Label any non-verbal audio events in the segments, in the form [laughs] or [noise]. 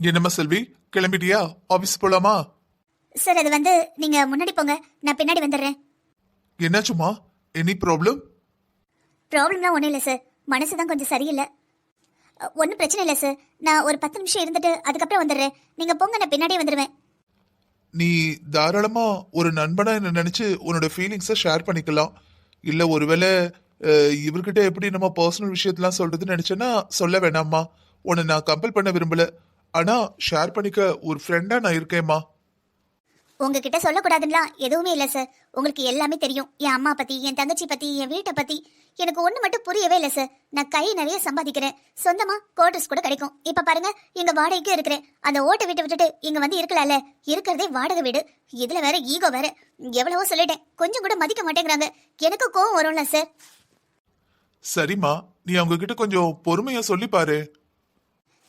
என்னம்மா செல்வி? கிளம்பிட்டியா? ஆபீஸ் போலாமா? சார் அது வந்து நீங்க முன்னாடி போங்க. நான் பின்னாடி வந்துடுறேன். என்னாச்சுமா? எனி ப்ராப்ளம் ப்ராப்ளம்லாம் ஒன்றும் இல்லை சார். மனசு தான் கொஞ்சம் சரியில்லை. ஒன்றும் பிரச்சனை இல்லை சார். நான் ஒரு பத்து நிமிஷம் இருந்துட்டு அதுக்கப்புறம் வந்துடுறேன். நீங்க போங்க நான் பின்னாடியே வந்துடுவேன் நீ தாராளமா ஒரு நண்பனா என்ன நினைச்சு உன்னோட ஃபீலிங்ஸை ஷேர் பண்ணிக்கலாம். இல்ல ஒருவேளை அஹ், இவர்கிட்ட எப்படி நம்ம பர்சனல் விஷயத்தெல்லாம் சொல்றதுன்னு நினைச்சேன்னா சொல்ல வேணாம்மா. உன்னை நான் கம்பல் பண்ண விரும்பல. ஆனா ஷேர் பண்ணிக்க ஒரு ஃப்ரெண்டா நான் இருக்கேம்மா. உங்ககிட்ட சொல்லக்கூடாதுலாம் எதுவுமே இல்லை சார் உங்களுக்கு எல்லாமே தெரியும். என் அம்மா பத்தி என் தங்கச்சி பத்தி என் வீட்டை பத்தி. எனக்கு ஒண்ணு மட்டும் புரியவே இல்லை சார் நான் கை நிறைய சம்பாதிக்கிறேன். சொந்தமா குவார்டர்ஸ் கூட கிடைக்கும். இப்ப பாருங்க இங்க வாடகைக்கு இருக்கிறேன். அந்த ஓட்டை வீட்டை விட்டுட்டு இங்க வந்து இருக்கலாம்ல. இருக்கிறதே வாடகை வீடு. இதுல வேற ஈகோ வேற. எவ்வளவோ சொல்லிட்டேன். கொஞ்சம் கூட மதிக்க மாட்டேங்கிறாங்க. எனக்கு கோவம் வரும்ல சார் சரிம்மா நீ அவங்க கிட்ட கொஞ்சம் பொறுமையா சொல்லி பாரு.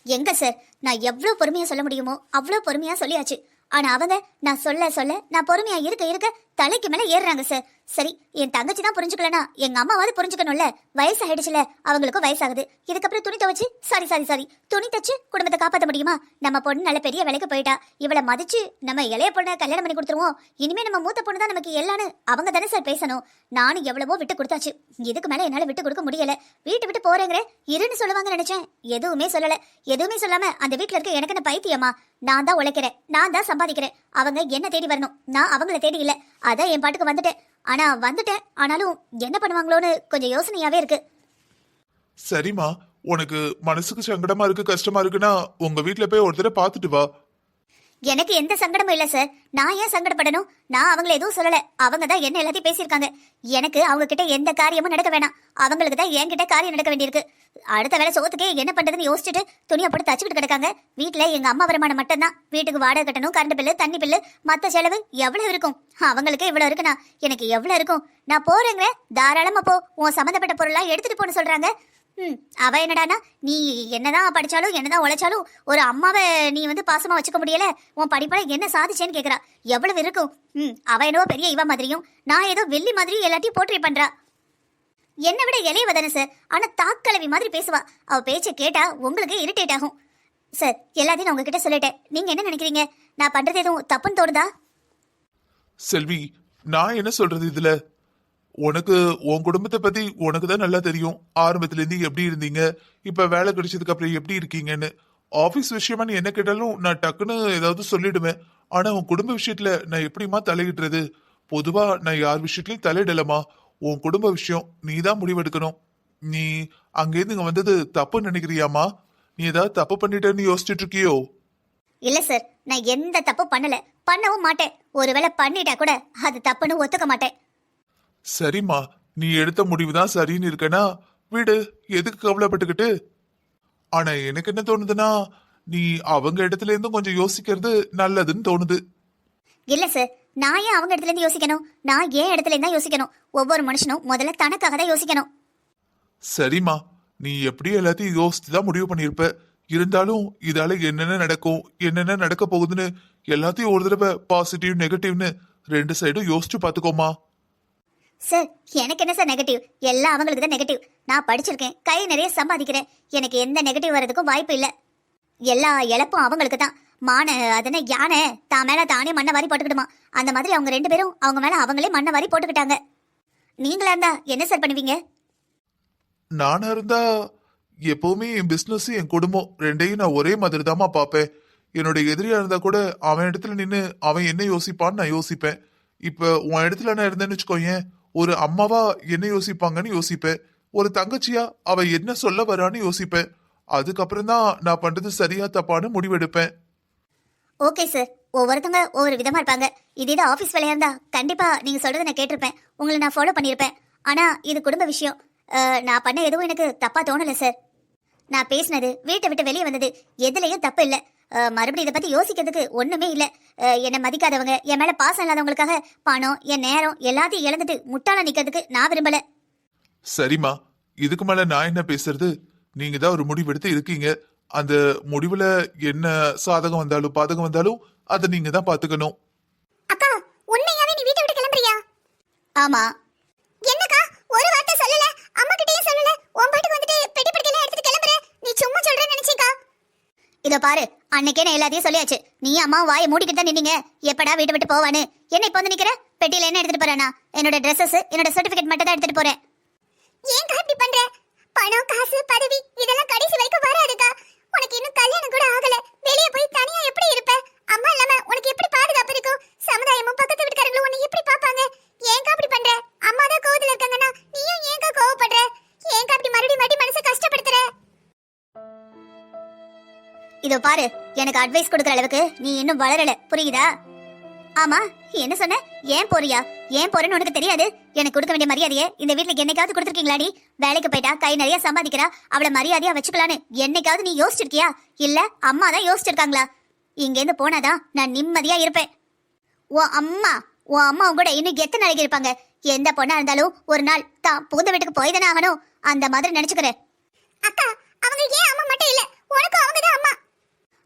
எங்க சார்? நான் எவ்வளவு பொறுமையா சொல்ல முடியுமோ அவ்வளவு பொறுமையா சொல்லியாச்சு. ஆனா அவங்க நான் சொல்ல சொல்ல நான் பொறுமையா இருக்க இருக்க தலைக்கு மேல ஏறுறாங்க சார் சரி என் தங்கச்சி தான் புரிஞ்சுக்கலனா எங்க அம்மாவாவது புரிஞ்சுக்கணும்ல. வயசு ஆயிடுச்சுல அவங்களுக்கும் வயசாகுது. இதுக்கப்புறம் துணி துவச்சு சாரி சாரி சாரி துணி தச்சு குடும்பத்தை காப்பாற்ற முடியுமா? நம்ம பொண்ணு நல்ல பெரிய வேலைக்கு போயிட்டா. இவளை மதிச்சு நம்ம இளைய பொண்ணை கல்யாணம் பண்ணி கொடுத்துருவோம். இனிமே நம்ம மூத்த பொண்ணு தான் நமக்கு எல்லான்னு அவங்க தானே சார் பேசணும். நானும் எவ்வளவோ விட்டு கொடுத்தாச்சு. இதுக்கு மேல என்னால விட்டு கொடுக்க முடியல. வீட்டு விட்டு போறேங்கிற இருன்னு சொல்லுவாங்க நினைச்சேன். எதுவுமே சொல்லல. எதுவுமே சொல்லாம அந்த வீட்டுல இருக்க எனக்கு என்ன பைத்தியமா? நான் தான் உழைக்கிறேன். நான் தான் சம்பாதிக்கிறேன். அவங்க என்ன தேடி வரணும்? நான் அவங்கள தேடி இல்லை. அதான் என் பாட்டுக்கு வந்துட்டேன். ஆனா வந்துட்டேன். ஆனாலும் என்ன பண்ணுவாங்களோன்னு கொஞ்சம் யோசனையாவே இருக்கு. சரிம்மா. உனக்கு மனசுக்கு சங்கடமா இருக்கு கஷ்டமா இருக்குன்னா உங்க வீட்ல போய் ஒரு தடவை பார்த்துட்டு வா. எனக்கு எந்த சங்கடமும் இல்ல சார் நான் ஏன் சங்கடப்படணும்? நான் அவங்கள எதுவும் சொல்லல. அவங்க தான் என்ன எல்லாத்தையும் பேசியிருக்காங்க. எனக்கு அவங்க கிட்ட எந்த காரியமும் நடக்க வேணாம். அவங்களுக்கு தான் என்கிட்ட காரியம் நடக்க வேண்டியிருக்கு. அடுத்த வேலை சோத்துக்கே என்ன பண்ணுறதுன்னு யோசிச்சுட்டு துணியை போட்டு தச்சுக்கிட்டு கிடக்காங்க. வீட்டில் எங்கள் அம்மா வருமானம் மட்டும்தான். வீட்டுக்கு வாடகை கட்டணும் கரண்ட் பில்லு தண்ணி பில்லு மற்ற செலவு எவ்வளோ இருக்கும்? அவங்களுக்கு இவ்வளோ இருக்குண்ணா. எனக்கு எவ்வளோ இருக்கும்? நான் போகிறேங்க தாராளமாக போ. உன் சம்மந்தப்பட்ட பொருளாக எடுத்துகிட்டு போன்னு சொல்கிறாங்க ம் அவ என்னடானா நீ என்னதான் படித்தாலும் என்னதான் உழைச்சாலும் ஒரு அம்மாவை நீ வந்து பாசமாக வச்சுக்க முடியல. உன் படிப்பால் என்ன சாதிச்சேன்னு கேட்குறா எவ்வளவு இருக்கும்? ம் அவ என்னவோ பெரிய இவ மாதிரியும் நான் ஏதோ வெள்ளி மாதிரியும் எல்லாத்தையும் போற்றி பண்ணுறா என்னை விட இளையவ தானே சார் ஆனால் தாக்கலவி மாதிரி பேசுவா. அவள் பேச்சை கேட்டால் உங்களுக்கு இரிட்டேட் ஆகும். சார் எல்லாத்தையும் நான் உங்ககிட்ட சொல்லிட்டேன். நீங்கள் என்ன நினைக்கிறீங்க? நான் பண்ணுறது எதுவும் தப்புன்னு தோணுதா? செல்வி நான் என்ன சொல்றது இதுல? உனக்கு உன் குடும்பத்தை பத்தி உனக்கு தான் நல்லா தெரியும். ஆரம்பத்துல இருந்து எப்படி இருந்தீங்க? இப்ப வேலை கிடைச்சதுக்கு அப்புறம் எப்படி இருக்கீங்கன்னு. ஆபீஸ் விஷயமா நீ என்ன கேட்டாலும் நான் டக்குன்னு ஏதாவது சொல்லிடுவேன். ஆனா உன் குடும்ப விஷயத்துல நான் எப்படிம்மா தலையிடுறது? பொதுவா நான் யார் விஷயத்துலயும் தலையிடலமா உன் குடும்ப விஷயம் நீ தான் முடிவெடுக்கணும். நீ அங்கேருந்து இங்க வந்தது தப்புன்னு நினைக்கிறியாமா நீ ஏதாவது தப்பு பண்ணிட்டேன்னு யோசிச்சுட்டு இருக்கியோ? இல்ல சார் நான் எந்த தப்பு பண்ணல. பண்ணவும் மாட்டேன். ஒருவேளை பண்ணிட்டா கூட அது தப்புன்னு ஒத்துக்க மாட்டேன். சரிம்மா நீ எடுத்த முடிவு தான் சரின்னு இருக்கனா? விடு எதுக்கு கவலைப்பட்டுக்கிட்டு? ஆனா எனக்கு என்ன தோணுதுன்னா நீ அவங்க இடத்துல இருந்தும் கொஞ்சம் யோசிக்கிறது நல்லதுன்னு தோணுது. இல்ல சார் நான் ஏன் அவங்க இடத்துல இருந்து யோசிக்கணும்? நான் ஏன் இடத்துல இருந்தா யோசிக்கணும்? ஒவ்வொரு மனுஷனும் முதல்ல தனக்காக தான் யோசிக்கணும். சரிம்மா. நீ எப்படி எல்லாத்தையும் யோசித்து தான் முடிவு பண்ணியிருப்ப. இருந்தாலும் இதால என்னென்ன நடக்கும் என்னென்ன நடக்க போகுதுன்னு எல்லாத்தையும் ஒரு தடவை பாசிட்டிவ் நெகட்டிவ்னு ரெண்டு சைடும் யோசிச்சு பார்த்துக்கோமா சார் எனக்கு என்ன சார் நெகட்டிவ் எல்லாம் அவங்களுக்கு தான் நெகட்டிவ் நான் படிச்சிருக்கேன். கை நிறைய சம்பாதிக்கிறேன். எனக்கு எந்த நெகட்டிவ் வர்றதுக்கும் வாய்ப்பு இல்லை. எல்லா இழப்பும் அவங்களுக்கு தான். மான அதனை யானை? தான் மேல தானே மண்ணை வாரி போட்டுக்கிடுமா. அந்த மாதிரி அவங்க ரெண்டு பேரும் அவங்க மேல அவங்களே மண்ணை வாரி போட்டுக்கிட்டாங்க. நீங்களா இருந்தா என்ன சார் பண்ணுவீங்க? நானா இருந்தா எப்பவுமே என் பிசினஸ் என் குடும்பம் ரெண்டையும் நான் ஒரே மாதிரி தாமா பார்ப்பேன். என்னோட எதிரியா இருந்தா கூட அவன் இடத்துல நின்று அவன் என்ன யோசிப்பான்னு நான் யோசிப்பேன். இப்ப உன் இடத்துல நான் இருந்தேன்னு வச்சுக்கோயேன் ஒரு அம்மாவா என்ன யோசிப்பாங்கன்னு யோசிப்பேன். ஒரு தங்கச்சியா அவ என்ன சொல்ல வரான்னு யோசிப்பேன். அதுக்கப்புறம் தான் நான் பண்றது சரியா தப்பான்னு முடிவெடுப்பேன். ஓகே சார் ஒவ்வொருத்தவங்க ஒவ்வொரு விதமா இருப்பாங்க. இதே தான் ஆஃபீஸ் வேலையா இருந்தா கண்டிப்பா நீங்க சொல்றதை நான் கேட்டிருப்பேன். உங்களை நான் ஃபாலோ பண்ணியிருப்பேன். ஆனா இது குடும்ப விஷயம். நான் பண்ண எதுவும் எனக்கு தப்பா தோணல சார் நான் பேசினது வீட்டை விட்டு வெளியே வந்தது எதுலையும் தப்பு இல்லை. மறுபடியும் இதை பத்தி யோசிக்கிறதுக்கு ஒண்ணுமே இல்லை. என்னை மதிக்காதவங்க என் மேல பாசம் இல்லாதவங்களுக்காக பணம் என் நேரம் எல்லாத்தையும் இழந்துட்டு முட்டாள நிக்கிறதுக்கு நான் விரும்பல. சரிம்மா. இதுக்கு மேல நான் என்ன பேசுறது? நீங்க தான் ஒரு முடிவெடுத்து இருக்கீங்க. அந்த முடிவுல என்ன சாதகம் வந்தாலும் பாதகம் வந்தாலும் அதை நீங்க தான் பாத்துக்கணும் அக்கா உண்மையாவே நீ வீட்டை விட்டு கிளம்புறியா? ஆமா. என்னக்கா ஒரு வார்த்தை சொல்லல அம்மா கிட்டயே சொல்லல உன் பாட்டுக்கு வந்துட்டு பெட்டி படுக்கையில எடுத்துட்டு கிளம்புற? நீ சும்மா சொல்றேன்னு நினைச்சேக்கா இதோ பாரு அன்னைக்கே நான் எல்லாத்தையும் சொல்லியாச்சு. நீ அம்மா வாயை மூடிக்கிட்டு தான் நின்னீங்க. எப்படா வீட்டை விட்டு போவான்னு? என்ன இப்போ வந்து நிக்கிற? பெட்டியில என்ன எடுத்துட்டு போறேனா என்னோட Dresses என்னோட சர்டிபிகேட் மட்டும் தான் எடுத்துட்டு போறேன். ஏன் இப்படி பண்ற? பணம் காசு பதவி இதெல்லாம் கடைசி வரைக்கும் வராதுக்கா. உனக்கு இன்னும் கல்யாணம் கூட ஆகல. வெளிய போய் தனியா எப்படி இருப்ப? அம்மா இல்லாம உனக்கு எப்படி பாதுகாப்பு இருக்கும்? சமுதாயமும் பக்கத்து வீட்டுக்காரங்களும் உன்னை எப்படி பாப்பாங்க ஏன்கா அப்படி பண்ற? அம்மா தான் கோவத்துல இருக்காங்கன்னா நீயும் ஏன்க்கா கோவப்படுற? ஏன்க்கா அப்படி மறுபடியும் மறுபடியும் மனசை கஷ்டப்படுத்துற? இதோ பாரு எனக்கு அட்வைஸ் கொடுக்குற அளவுக்கு நீ இன்னும் வளரல. புரியுதா? ஆமா என்ன சொன்ன? ஏன் போறியா? ஏன் போறேன்னு உனக்கு தெரியாது? எனக்கு கொடுக்க வேண்டிய மரியாதையை இந்த வீட்டுக்கு என்னைக்காவது கொடுத்துருக்கீங்களாடி? வேலைக்கு போயிட்டா கை நிறைய சம்பாதிக்கிறா அவளை மரியாதையா வச்சுக்கலான்னு என்னைக்காவது நீ யோசிச்சிருக்கியா? இல்ல அம்மா தான் யோசிச்சிருக்காங்களா? இங்கேருந்து போனாதான் நான் நிம்மதியா இருப்பேன். ஓ அம்மா ஓ அம்மா கூட இன்னும் எத்தனை நாளைக்கு இருப்பாங்க. எந்த பொண்ணா இருந்தாலும் ஒரு நாள் தான் புகுந்த வீட்டுக்கு போய் தானே ஆகணும். அந்த மாதிரி நினைச்சுக்கிறேன். அக்கா அவங்க ஏன் அம்மா மட்டும் இல்ல? உனக்கு அவங்க தான் அம்மா.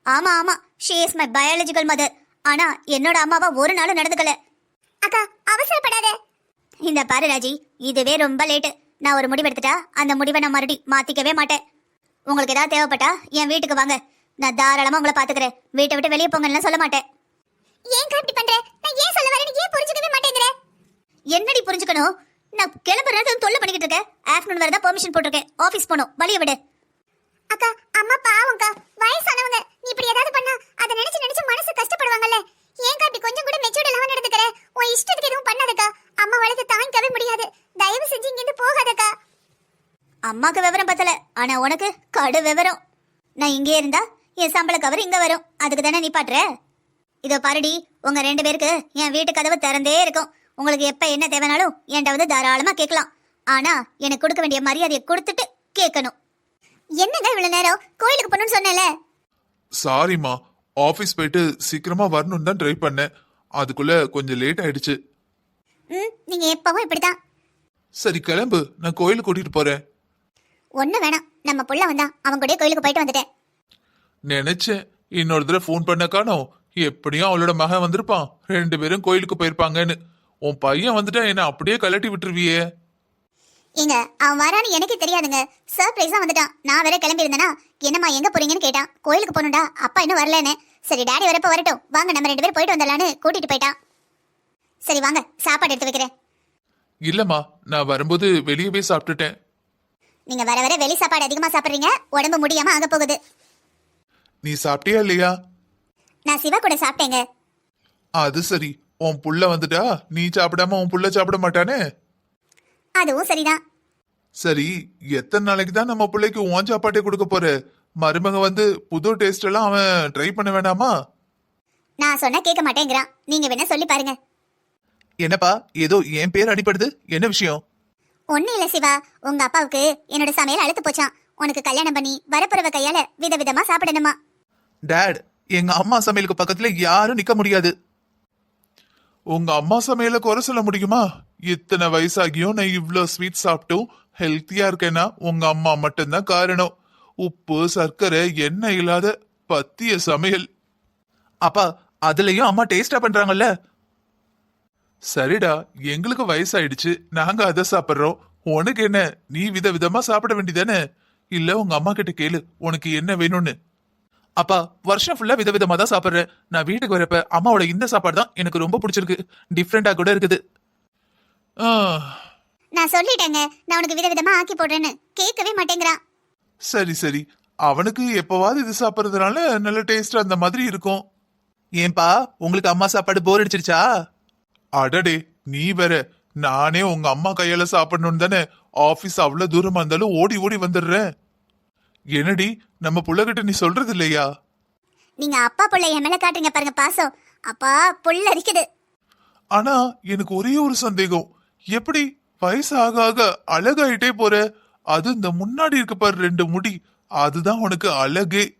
ஆமா ஆமா. She is my biological mother ஆனா என்னோட அம்மாவா ஒரு நாளும் நடந்துக்கல. அக்கா அவசரப்படாத. இந்த பாரு ராஜி இதுவே ரொம்ப லேட்டு நான் ஒரு முடிவு எடுத்துட்டா அந்த முடிவை நான் மறுபடி மாத்திக்கவே மாட்டேன். உங்களுக்கு ஏதாவது தேவைப்பட்டா என் வீட்டுக்கு வாங்க. நான் தாராளமா உங்களை பாத்துக்கிறேன். வீட்டை விட்டு வெளியே போங்கன்னு சொல்ல மாட்டேன். ஏன் இப்படி பண்ற? நான் ஏன் சொல்ல வரேன்னு ஏன் புரிஞ்சுக்கவே மாட்டேங்கிற? என்னடி புரிஞ்சுக்கணும்? நான் கிளம்புறது தொல்லை பண்ணிக்கிட்டு இருக்கேன். ஆஃப்டர்நூன் வரதா பெர்மிஷன் போட்டிருக்கேன். ஆபீஸ் போகணும். வழிய விடு. அக்கா அம்மா பாவம்க்கா வயசானவங்க. நீ இப்படி ஏதாவது பண்ணா அதை நினைச்சு நினைச்சு மனசு கஷ்டப்படுவாங்கல்ல. ஏன்க்கா இப்படி கொஞ்சம் கூட மெச்சூர்ட் இல்லாம நடந்துக்கிற? உன் இஷ்டத்துக்கு எதுவும் பண்ணாதக்கா. அம்மா வளர்த்து தாங்கிக்கவே முடியாது. தயவு செஞ்சு இங்க இருந்து போகாதக்கா. அம்மாக்கு விவரம் பத்தல. ஆனா உனக்கு கடு விவரம். நான் இங்கே இருந்தா என் சம்பள கவர் இங்க வரும். அதுக்கு தானே நீ பாட்டுற? இதோ பாருடி உங்க ரெண்டு பேருக்கு என் வீட்டு கதவு திறந்தே இருக்கும். உங்களுக்கு எப்ப என்ன தேவைனாலும் என்கிட்ட வந்து தாராளமா கேட்கலாம். ஆனா எனக்கு கொடுக்க வேண்டிய மரியாதையை கொடுத்துட்டு கேட்கணும். என்னங்க இவ்வளவு நேரம் கோயிலுக்கு போகணும்னு சொன்னேன்ல? சாரிம்மா ஆபீஸ் போயிட்டு சீக்கிரமா வரணும்னு தான் ட்ரை பண்ணேன். அதுக்குள்ள கொஞ்சம் லேட் ஆயிடுச்சு. ம் நீங்க எப்பவும் இப்படிதான் சரி கிளம்பு. நான் கோயிலுக்கு கூட்டிட்டு போறேன். ஒண்ணு வேணாம். நம்ம புள்ள வந்தான். அவன் கூட கோயிலுக்கு போயிட்டு வந்துட்டேன். நினைச்சேன். இன்னொரு தடவை ஃபோன் பண்ண காணோம். எப்படியும் அவளோட மகன் வந்திருப்பான். ரெண்டு பேரும் கோயிலுக்கு போயிருப்பாங்கன்னு. உன் பையன் வந்துட்டா என்ன அப்படியே கலட்டி விட்டுருவியே. ஏங்க அவன் வரான்னு எனக்கு தெரியாதுங்க. சர்ப்ரைஸா வந்துட்டான். நான் வேற கிளம்பி இருந்தேனா என்னம்மா எங்க போறீங்கன்னு கேட்டான். கோயிலுக்கு போகணும்டா அப்பா இன்னும் வரலன்னு. சரி டாடி வரப்ப வரட்டும். வாங்க நம்ம ரெண்டு பேரும் போயிட்டு வந்துடலான்னு கூட்டிட்டு போயிட்டான். சரி வாங்க சாப்பாடு எடுத்து வைக்கிறேன். இல்லம்மா நான் வரும்போது வெளியே போய் சாப்பிட்டுட்டேன். நீங்க வர வர வெளி சாப்பாடு அதிகமா சாப்பிடுறீங்க உடம்பு முடியாம ஆக போகுது. நீ சாப்பிட்டியா இல்லையா? நான் சிவா கூட சாப்பிட்டேங்க. அது சரி உன் புள்ள வந்துட்டா நீ சாப்பிடாம உன் புள்ள சாப்பிட மாட்டானே? அதுவும் சரிதான். சரி எத்தனை நாளைக்கு தான் நம்ம பிள்ளைக்கு உன் சாப்பாட்டே கொடுக்க போற? மருமக வந்து புது டேஸ்ட் எல்லாம் அவன் ட்ரை பண்ண வேணாமா நான் சொன்னா கேட்க மாட்டேங்கிறான். நீங்க வேணா சொல்லி பாருங்க. என்னப்பா ஏதோ என் பேர் அடிப்படுது என்ன விஷயம்? ஒன்னும் இல்ல சிவா. உங்க அப்பாவுக்கு என்னோட சமையல் அழுத்து போச்சான் உனக்கு கல்யாணம் பண்ணி வரப்புறவ கையால விதவிதமா சாப்பிடணுமா? டாட் எங்க அம்மா சமையலுக்கு பக்கத்துல யாரும் நிக்க முடியாது. உங்க அம்மா சமையல குறை சொல்ல முடியுமா? இத்தனை வயசாகியும் நான் இவ்ளோ ஸ்வீட் சாப்பிட்டும் ஹெல்த்தியா இருக்கேன்னா உங்க அம்மா மட்டும்தான் காரணம். உப்பு சர்க்கரை எண்ணெய் இல்லாத பத்திய சமையல். அப்பா அதுலயும் அம்மா டேஸ்டா பண்றாங்கல்ல? சரிடா எங்களுக்கு வயசாயிடுச்சு. நாங்க அதை சாப்பிடுறோம். உனக்கு என்ன? நீ விதவிதமா சாப்பிட வேண்டியதானே? இல்ல உங்க அம்மா கிட்ட கேளு. உனக்கு என்ன வேணும்னு. அப்பா வருஷம் ஃபுல்லா விதவிதமா தான் சாப்பிடுறேன். நான் வீட்டுக்கு வரப்ப அம்மாவோட இந்த சாப்பாடு தான் எனக்கு ரொம்ப பிடிச்சிருக்கு. டிஃப்ரெண்டா கூட இருக்குது. நான் சொல்லிட்டேங்க. நான் உனக்கு விதவிதமா ஆக்கி போடுறேன்னு. கேட்கவே மாட்டேங்கிறான். சரி சரி. அவனுக்கு எப்பவாவது இது சாப்பிடுறதுனால நல்ல டேஸ்டா அந்த மாதிரி இருக்கும். ஏன்பா உங்களுக்கு அம்மா சாப்பாடு போர் அடிச்சிருச்சா? அடடே நீ வேற. நானே உங்க அம்மா கையால சாப்பிடணும் தானே ஆபீஸ் அவ்வளவு தூரமா இருந்தாலும் ஓடி ஓடி வந்துடுறேன். என்னடி நம்ம புள்ளகிட்ட நீ சொல்றது இல்லையா? நீங்க அப்பா புள்ள என் மேல காட்டுறீங்க பாருங்க பாசம். அப்பா புள்ள அரிக்குது. ஆனா எனக்கு ஒரே ஒரு சந்தேகம். எப்படி வயசு ஆக ஆக அழகாயிட்டே போற? அது இந்த முன்னாடி இருக்க பாரு ரெண்டு முடி. அதுதான் உனக்கு அழகே.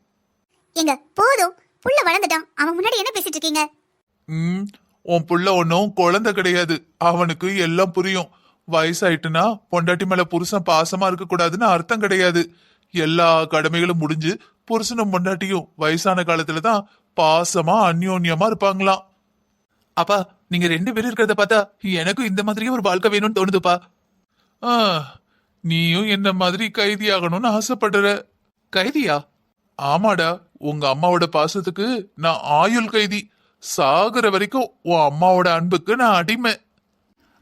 எங்க போதும். புள்ள வளர்ந்துட்டான். அவன் முன்னாடி என்ன பேசிட்டு இருக்கீங்க? ம் உன் புள்ள ஒன்னும் குழந்தை கிடையாது. அவனுக்கு எல்லாம் புரியும். வயசாயிட்டுனா பொண்டாட்டி மேல புருஷன் பாசமா இருக்க கூடாதுன்னு அர்த்தம் கிடையாது. எல்லா கடமைகளும் முடிஞ்சு புருஷனும் பொண்டாட்டியும் வயசான காலத்துல தான் பாசமா அந்யோன்யமா இருப்பாங்களாம். அப்பா நீங்க ரெண்டு பேரும் இருக்கிறத பார்த்தா எனக்கும் இந்த மாதிரியே ஒரு வாழ்க்கை வேணும்னு தோணுதுப்பா. ஆ, நீயும் என்ன மாதிரி கைதி ஆகணும்னு ஆசைப்படுற. கைதியா? ஆமாடா உங்க அம்மாவோட பாசத்துக்கு நான் ஆயுள் கைதி. சாகுற வரைக்கும் உன் அம்மாவோட அன்புக்கு நான் அடிமை.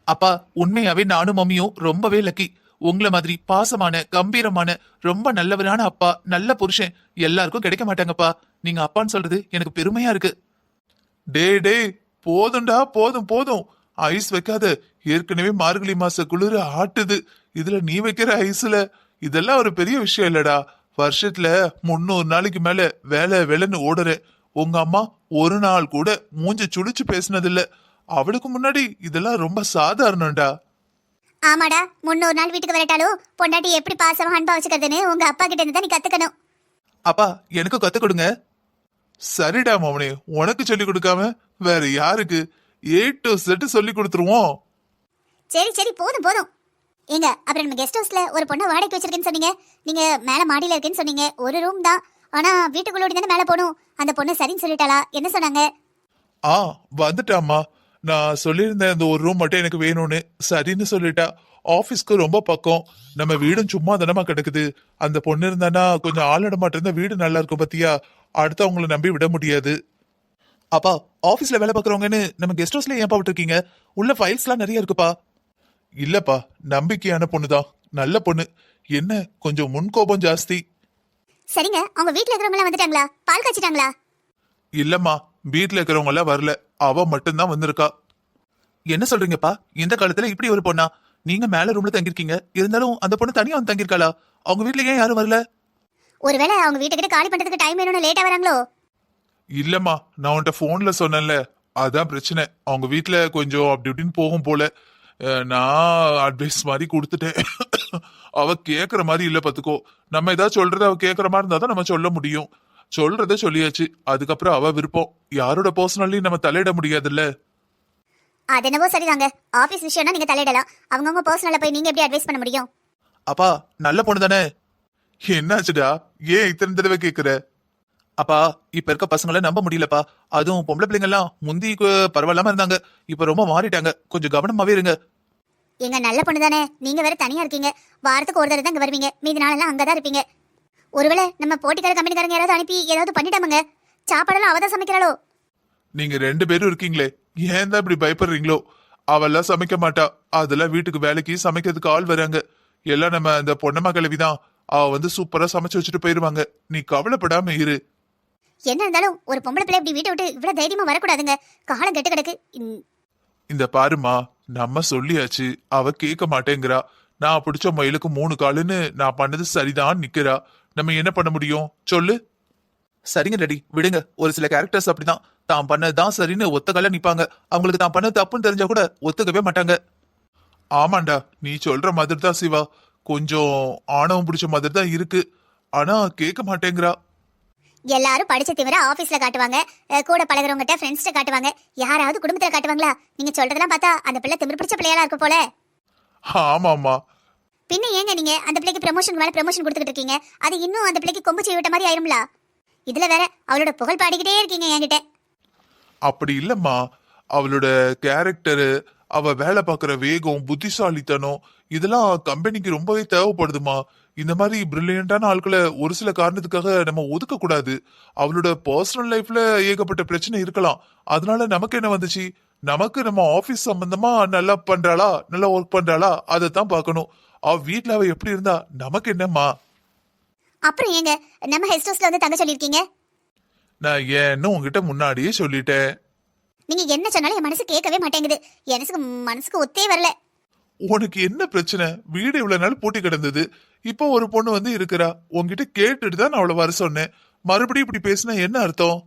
அப்பா உண்மையாவே நானும் மம்மியும் ரொம்பவே லக்கி உங்களை மாதிரி பாசமான கம்பீரமான ரொம்ப நல்லவரான அப்பா நல்ல புருஷன் எல்லாருக்கும் கிடைக்க மாட்டாங்கப்பா. நீங்க அப்பான்னு சொல்றது எனக்கு பெருமையா இருக்கு. டே டே போதும்டா போதும் போதும். ஐஸ் வைக்காத. ஏற்கனவே மார்கழி மாச குளிர ஆட்டுது. இதுல நீ வைக்கிற ஐஸ்ல இதெல்லாம் ஒரு பெரிய விஷயம் இல்லடா. வருஷத்துல முன்னூறு நாளைக்கு மேல வேலை வேலைன்னு ஓடுற உங்க அம்மா ஒரு நாள் கூட மூஞ்ச சுடிச்சு பேசினதில்ல. அவளுக்கு முன்னாடி இதெல்லாம் ரொம்ப சாதாரணம்டா. ஆமாடா முன்னூறு நாள் வீட்டுக்கு வரட்டாலும் பொண்டாட்டி எப்படி பாசமா அன்பா வச்சுக்கிறதுன்னு உங்க அப்பா கிட்ட இருந்து தான் நீ கத்துக்கணும். அப்பா எனக்கு கத்து கொடுங்க. சரிடா மாமனே உனக்கு சொல்லி கொடுக்காம வேற யாருக்கு? ஏ டு செட்டு சொல்லி கொடுத்துருவோம். சரி சரி போதும் போதும். ஏங்க அப்புறம் நம்ம கெஸ்ட் ஹவுஸ்ல ஒரு பொண்ணை வாடகைக்கு வச்சிருக்கேன்னு சொன்னீங்க. நீங்க மேல மாடியில இருக்கேன்னு சொன்னீங்க. ஒரு ரூம் தான். ஆனா வீட்டுக்குள்ளோடி தானே மேல போகணும். அந்த பொண்ணு சரின்னு சொல்லிட்டாளா? என்ன சொன்னாங்க? ஆ வந்துட்டாம்மா. நான் சொல்லியிருந்தேன் இந்த ஒரு ரூம் மட்டும் எனக்கு வேணும்னு சரின்னு சொல்லிட்டா. ஆபீஸ்க்கு ரொம்ப பக்கம். நம்ம வீடும் சும்மா தானமா கிடக்குது. அந்த பொண்ணு இருந்தானா கொஞ்சம் ஆளிட மாட்டிருந்தா வீடு நல்லா இருக்கும் பத்தியா? அடுத்தவங்கள நம்பி விட முடியாது. அப்பா ஆபீஸ்ல வேலை பார்க்கறவங்கன்னு நம்ம கெஸ்ட் ஹவுஸ்ல ஏன் விட்டுருக்கீங்க? உள்ள ஃபைல்ஸ்லாம் நிறைய இருக்குப்பா. இல்லப்பா நம்பிக்கையான பொண்ணுதான். நல்ல பொண்ணு. என்ன கொஞ்சம் முன்கோபம் ஜாஸ்தி. சரிங்க அவங்க வீட்ல இருக்கிறவங்க வந்துட்டாங்களா? பால் காய்ச்சிட்டாங்களா? இல்லம்மா வீட்ல இருக்கிறவங்க எல்லாம் வரல. அவ மட்டும்தான் வந்திருக்கா. என்ன சொல்றீங்கப்பா? இந்த காலத்துல இப்படி ஒரு பொண்ணா? நீங்க மேல ரூம்ல தங்கிருக்கீங்க இருந்தாலும் அந்த பொண்ணு தனியா வந்து தங்கியிருக்காளா? அவங்க வீட்ல ஏன் யாரும் வரல? ஒருவேளை அவங்க வீட்டுக்கிட்ட காலி பண்றதுக்கு டைம் வேணும்னு லேட்டா வராங்களோ? இல்லம்மா நான் உன்கிட்ட போன்ல சொன்னேன்ல. அதான் பிரச்சனை. அவங்க வீட்ல கொஞ்சம் அப்படி இப்படின்னு போகும் போல. நான் அட்வைஸ் மாதிரி கொடுத்துட்டேன். அவ கேக்குற மாதிரி இல்ல பாத்துக்கோ. நம்ம ஏதாவது சொல்றத அவ கேக்குற மாதிரி இருந்தா தான் நம்ம சொல்ல முடியும். சொல்றத சொல்லியாச்சு. அதுக்கப்புறம் அவ விருப்பம். யாரோட பர்சனலி நம்ம தலையிட முடியாதுல்ல. அது என்னவோ சரிதாங்க. ஆபீஸ் விஷயம்னா நீங்க தலையிடலாம். அவங்கவுங்க பர்சனல்ல போய் நீங்க எப்படி அட்வைஸ் பண்ண முடியும்? அப்பா நல்ல பொண்ணு தானே? என்னாச்சுடா? ஏன் இத்தனை தடவை கேக்குற? அப்பா இப்ப இருக்க பசங்களை நம்ப முடியலப்பா. அதுவும் பொம்பளை பிள்ளைங்க எல்லாம் முந்தி பரவாயில்லாம இருந்தாங்க. இப்ப ரொம்ப மாறிட்டாங்க. கொஞ்சம் கவனமாவே இருங்க. எங்க நல்ல பொண்ணு தானே நீங்க வேற தனியா இருக்கீங்க. வாரத்துக்கு ஒரு தடவை தான் இங்க வருவீங்க. மீதி நாளெல்லாம் அங்கதான் இருப்பீங்க. ஒருவேளை நம்ம போட்டிக்கார கம்பெனிக்காரங்க யாராவது அனுப்பி ஏதாவது பண்ணிட்டாமங்க? சாப்பாடெல்லாம் அவதான் சமைக்கிறாளோ? நீங்க ரெண்டு பேரும் இருக்கீங்களே. ஏன் தான் இப்படி பயப்படுறீங்களோ? அவெல்லாம் சமைக்க மாட்டா. அதெல்லாம் வீட்டுக்கு வேலைக்கு சமைக்கிறதுக்கு ஆள் வராங்க. எல்லாம் நம்ம அந்த பொன்னம்மா கிழவிதான் அவ வந்து சூப்பரா சமைச்சு வச்சுட்டு போயிருவாங்க. நீ கவலைப்படாம இரு. என்ன இருந்தாலும் ஒரு பொம்பளை பிள்ளை இப்படி வீட்டை விட்டு இவ்வளவு தைரியமா வரக்கூடாதுங்க. காலம் கெட்டு கிடக்கு. இந்த பாருமா நம்ம சொல்லியாச்சு. அவ கேட்க மாட்டேங்கிறா. நான் பிடிச்ச மயிலுக்கு மூணு காலுன்னு நான் பண்ணது சரிதான் நிக்கிறா. நம்ம என்ன பண்ண முடியும்? சொல்லு. சரிங்க டாடி விடுங்க. ஒரு சில கேரக்டர்ஸ் அப்படிதான். தான் பண்ணதுதான் சரின்னு ஒத்த கால நிப்பாங்க. அவங்களுக்கு தான் பண்ணது தப்புன்னு தெரிஞ்சா கூட ஒத்துக்கவே மாட்டாங்க. ஆமாண்டா நீ சொல்ற மாதிரி தான் சிவா. கொஞ்சம் ஆணவம் பிடிச்ச மாதிரி தான் இருக்கு. ஆனா கேட்க மாட்டேங்கிறா. எல்லாரும் படிச்ச தவிர ஆபீஸ்ல காட்டுவாங்க. கூட பழகுறவங்ககிட்ட ஃப்ரெண்ட்ஸ்ட்ட காட்டுவாங்க. யாராவது குடும்பத்துல காட்டுவாங்களா? நீங்க சொல்றதெல்லாம் பார்த்தா அந்த பிள்ளை திமிர் பிடிச்ச பிள்ளையாளா இருக்கும் போல. ஆமாமா பின்ன ஏங்க நீங்க? அந்த பிள்ளைக்கு ப்ரமோஷன் மேல ப்ரமோஷன் கொடுத்துட்டு இருக்கீங்க. அது இன்னும் அந்த பிள்ளைக்கு கொம்பு செய்ய விட்ட மாதிரி ஆயிரும்ல. இதுல வேற அவளோட புகழ் பாடிக்கிட்டே இருக்கீங்க என்கிட்ட. அப்படி இல்லம்மா. அவளோட கேரக்டரு அவ வேலை பார்க்குற வேகம் புத்திசாலித்தனம் இதெல்லாம் கம்பெனிக்கு ரொம்பவே தேவைப்படுதுமா? இந்த மாதிரி பிரில்லியண்டான ஆட்களை ஒரு சில காரணத்துக்காக நம்ம ஒதுக்க கூடாது அவளோட பர்சனல் லைஃப்ல ஏகப்பட்ட பிரச்சனை இருக்கலாம். அதனால நமக்கு என்ன வந்துச்சு? நமக்கு நம்ம ஆபீஸ் சம்பந்தமா நல்லா பண்றாளா? நல்லா ஒர்க் பண்றாளா? அதை தான் பார்க்கணும். அவ வீட்ல அவ எப்படி இருந்தா? நமக்கு என்னம்மா? அப்புறம் ஏங்க நம்ம ஹெஸ்ட் ஹவுஸ்ல வந்து தங்க சொல்லியிருக்கீங்க? நான் ஏன்னு உங்ககிட்ட முன்னாடியே சொல்லிட்டேன். நீங்க என்ன சொன்னாலும் என் மனசு கேட்கவே மாட்டேங்குது. எனக்கு மனசுக்கு ஒத்தே வரல. உனக்கு என்ன பிரச்சனை? வீடு இவ்வளவு நாள் பூட்டி கிடந்தது. இப்போ ஒரு பொண்ணு வந்து இருக்கிறா. உன்கிட்ட கேட்டுட்டு தான் நான் அவளை வர சொன்னேன். மறுபடியும் இப்படி பேசினா என்ன அர்த்தம்?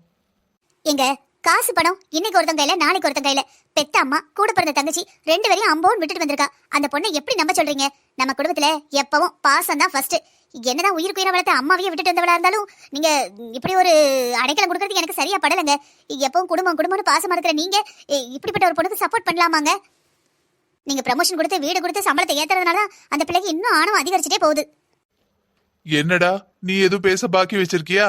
எங்க? காசு பணம் இன்னைக்கு ஒருத்தன் கையில நாளைக்கு ஒருத்தன் கையில. பெத்த அம்மா கூட பிறந்த தங்கச்சி ரெண்டு பேரையும் அம்போன்னு விட்டுட்டு வந்திருக்கா. அந்த பொண்ணை எப்படி நம்ப சொல்றீங்க? நம்ம குடும்பத்துல எப்பவும் பாசம் தான் ஃபர்ஸ்ட் என்னதான் உயிருக்கு உயிரை வளர்த்த அம்மாவையே விட்டுட்டு வந்தவளா இருந்தாலும் நீங்க இப்படி ஒரு அடைக்கலம் கொடுக்கறதுக்கு எனக்கு சரியா படலைங்க. எப்பவும் குடும்பம் குடும்பம்னு பாசமா இருக்கிற நீங்க இப்படிப்பட்ட ஒரு பொண்ணுக்கு சப்போர்ட் பண்ணலாமாங்க? நீங்க ப்ரமோஷன் கொடுத்து வீடு கொடுத்து சம்பளத்தை ஏத்துறதுனால அந்த பிள்ளைக்கு இன்னும் ஆணவம் அதிகரிச்சுட்டே போகுது. என்னடா நீ எதுவும் பேச பாக்கி வச்சிருக்கியா?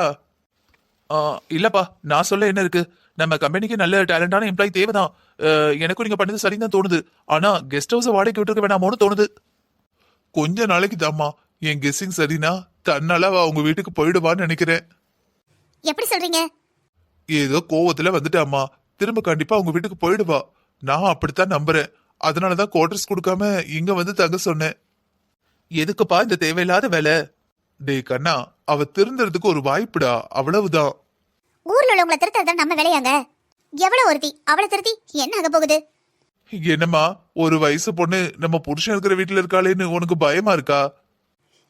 இல்லப்பா நான் சொல்ல என்ன இருக்கு? நம்ம கம்பெனிக்கு நல்ல டேலண்டான எம்ப்ளாய் தேவைதான். எனக்கும் நீங்க பண்ணது சரிதான் தோணுது. ஆனா கெஸ்ட் ஹவுஸ் வாடகை விட்டுருக்க வேணாமோன்னு தோணுது. கொஞ்ச நாளைக்கு தாம்மா என் கெஸ்ஸிங் சரினா தன்னால அவ அவங்க வீட்டுக்கு போயிடுவான்னு நினைக்கிறேன். எப்படி சொல்றீங்க? ஏதோ கோவத்துல வந்துட்டாமா திரும்ப கண்டிப்பா அவங்க வீட்டுக்கு போயிடுவா. நான் அப்படித்தான் நம்புறேன். அதனாலதான் குவார்டர்ஸ் கொடுக்காம இங்க வந்து தங்க சொன்னேன். எதுக்குப்பா இந்த தேவையில்லாத வேலை? டேய் கண்ணா அவ திருந்துறதுக்கு ஒரு வாய்ப்புடா. அவ்வளவுதான். ஊர்ல உள்ளவங்களை திருத்தறது நம்ம வேலையாங்க? எவ்வளவு ஒருத்தி அவளை திருத்தி என்ன ஆக போகுது? என்னம்மா ஒரு வயசு பொண்ணு நம்ம புருஷன் இருக்கிற வீட்டுல இருக்காளேன்னு உனக்கு பயமா இருக்கா?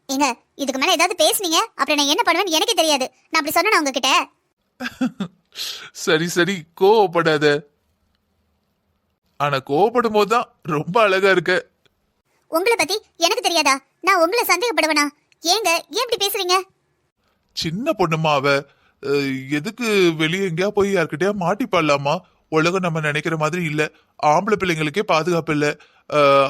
ஏங்க இதுக்கு மேல ஏதாவது பேசுனீங்க? அப்புறம் நான் என்ன பண்ணுவேன்னு எனக்கே தெரியாது. நான் அப்படி சொன்னேன் உங்ககிட்ட? [laughs] சரி சரி கோவப்படாத. ஆனா கோவப்படும் போதுதான் ரொம்ப அழகா இருக்க. உங்களை பத்தி எனக்கு தெரியாதா? நான் உங்களை சந்தேகப்படுவேனா? ஏங்க ஏன் இப்படி பேசுறீங்க? சின்ன பொண்ணுமா அவ. எதுக்கு வெளியே எங்கேயா போய் யார்கிட்டயா மாட்டிப்பாடலாமா உலகம் நம்ம நினைக்கிற மாதிரி இல்ல. ஆம்பளை பிள்ளைங்களுக்கே பாதுகாப்பு இல்ல.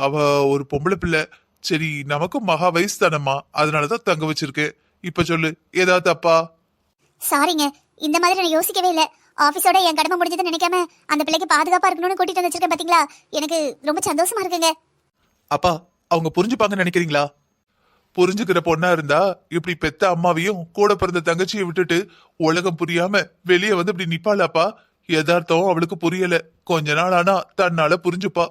அவ ஒரு பொம்பளை பிள்ளை. சரி நமக்கும் மகா வயசு தானம்மா. அதனாலதான் தங்க வச்சிருக்கேன். இப்ப சொல்லு ஏதாவது தப்பா? சாரிங்க இந்த மாதிரி நான் யோசிக்கவே இல்ல. ஆபீஸோட என் கடமை முடிஞ்சதுன்னு நினைக்காம அந்த பிள்ளைக்கு பாதுகாப்பா இருக்கணும்னு கூட்டிட்டு வந்து வச்சிருக்கேன் பாத்தீங்களா? எனக்கு ரொம்ப சந்தோஷமா இருக்குங்க. அப்பா அவங்க புரிஞ்சுப்பாங்கன்னு நினைக்கிறீங்களா? புரிஞ்சுக்கிற பொண்ணா இருந்தா இப்படி பெத்த அம்மாவையும் கூட பிறந்த தங்கச்சியை விட்டுட்டு உலகம் புரியாம வெளியே வந்து இப்படி நிப்பாளாப்பா? யதார்த்தம் அவளுக்கு புரியல. கொஞ்ச நாள் ஆனா தன்னால புரிஞ்சுப்பா.